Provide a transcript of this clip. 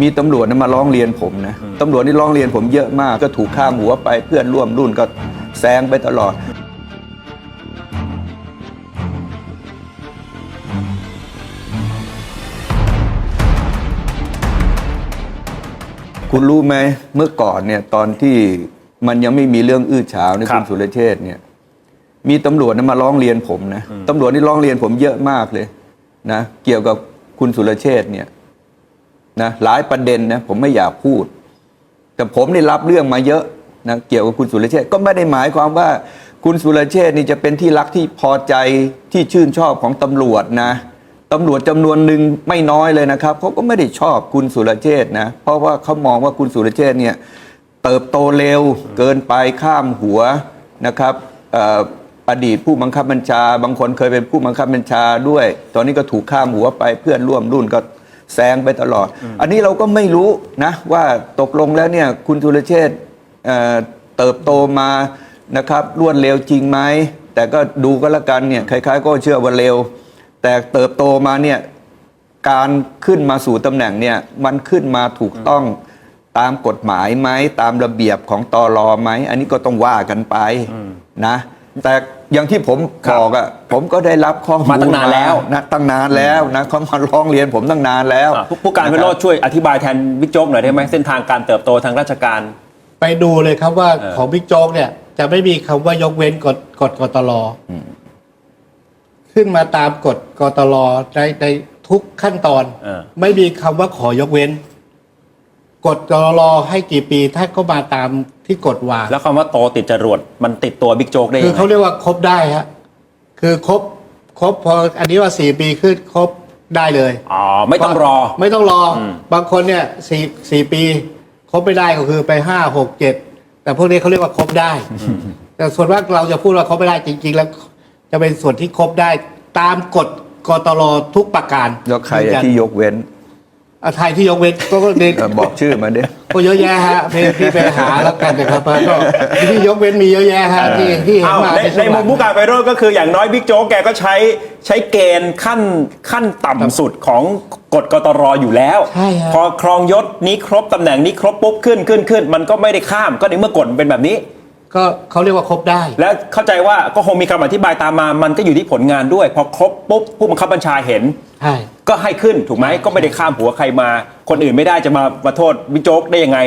มีตำรวจนะมาร้องเรียนผมนะตำรวจนี่ร้องเรียนผมเยอะมากก็ถูกข้ามหัวไปเพื่อนร่วมรุ่นก็แซงไปตลอด คุณรู้ไหมเมื่อก่อนเนี่ยตอนที่มันยังไม่มีเรื่องอื้อฉาวในครัคุบณสุรเชษฐ์เนี่ย มีตำรวจนะมาร้องเรียนผมนะตำรวจนี่ร้องเรียนผมเยอะมากเลยนะเกี่ยวกับคุณสุรเชษฐ์เนี่ย นะหลายประเด็นนะผมไม่อยากพูด แต่ผมได้รับเรื่องมาเยอะนะเกี่ยวกับคุณสุรเชษก็ไม่ได้หมายความว่า คุณสุรเชษนี่จะเป็นที่รักที่พอใจที่ชื่นชอบของตำรวจนะตำรวจจำนวนหนึ่งไม่น้อยเลยนะครับเขาก็ไม่ได้ชอบคุณสุรเชษนะเพราะว่าเขามองว่าคุณสุรเชษเนี่ยเติบโตเร็วเกินไปข้ามหัวนะครับอดีตผู้บังคับบัญชา บางคนเคยเป็นผู้บังคับบัญชาด้วย ตอนนี้ก็ถูกข้ามหัวไปเพื่อนร่วมรุ่นก็ แซงไปตลอด อันนี้เราก็ไม่รู้นะว่าตกลงแล้วเนี่ยคุณธุรเชษฐ์เอ่อเติบโตมานะครับรวดเร็วจริงไหมแต่ก็ดูก็แล้วกันเนี่ยคล้ายๆ ก็เชื่อว่าเร็ว แต่เติบโตมาเนี่ยการขึ้นมาสู่ตำแหน่งเนี่ยมันขึ้นมาถูกต้องตามกฎหมายไหมตามระเบียบของตอรอไหมอันนี้ก็ต้องว่ากันไปนะ แต่อย่างที่ผมครับบอกอะผมก็ได้รับข้อมูลมาตั้งนานแล้วนะตั้งนานแล้วนะเขามาร้องเรียนผมตั้งนานแล้วอะผู้ผู้การวิโรจน์ช่วยอธิบายแทนบิ๊กโจ๊กหน่อยได้ไหมเส้นทางการเติบโตทางราชการ ไปดูเลยครับว่าเออของบิ๊กโจ๊กเนี่ย จะไม่มีคำว่ายกเว้นกฎกฎกตลขึ้นมาตามกฎกตลในในทุกขั้นตอนเออไม่มีคำว่าขอยกเว้น กฎกตลให้กี่ปีถ้าก็มาตามที่กฎวางแล้วคำว่าโตติดจรวดมันติดตัวบิ๊กโจ๊กได้คืยัองไงเขาเรียกว่าครบได้ฮะคือครบครบพออันนี้ว่าสี่ปีขึ้นครบได้เลย อ๋อไม่ต้องรอ ไม่ต้องรออม บางคนเนี่ยสี่สี่ปี ครบไม่ได้ก็คือไปห้าหกเจ็ดแต่พวกนี้เขาเรียกว่าครบได้ แต่ส่วนมากเราจะพูดว่าครบไม่ได้จริง ๆ แล้ว จะเป็นส่วนที่ครบได้ตามกฎกตรทุกประการแล้วใครยืนอะยันที่ยกเว้น อะไทยที่ยกเว้นก็เน้นเออบอกชื่อมาดิก็เยอะแยะฮะพี่พี่ไปหาแล้วกันนะครับก็ที่ยกเว้นมีเยอะแยะฮะที่ที่เห็นอ้าวมาในช่ในวงหมุลัมง ผู้การไพโรจน์ก็คืออย่างน้อยบิ๊กโจ๊กแกก็ใช้ใช้เกณฑ์ขั้นขั้นต่ำสุดของกฎกตรอยู่แล้ว ใช่ฮะ พอครองยศนี้ครบตำแหน่งนี้ครบปุ๊บขึ้นขึ้นขึ้น มันก็ไม่ได้ข้ามก็ในเมื่อกฎมันเป็นแบบนี้ ก็เขาเรียกว่าครบได้ และเข้าใจว่าก็คงมีคำอธิบายตามมา มันก็อยู่ที่ผลงานด้วย พอครบปุ๊บผู้บังคับบัญชาเห็น ใช่ ก็ให้ขึ้นถูกไหมก็ไม่ได้ข้ามหัวใครมา คนอื่นไม่ได้จะมามาโทษบิ๊กโจ๊กได้ยังไง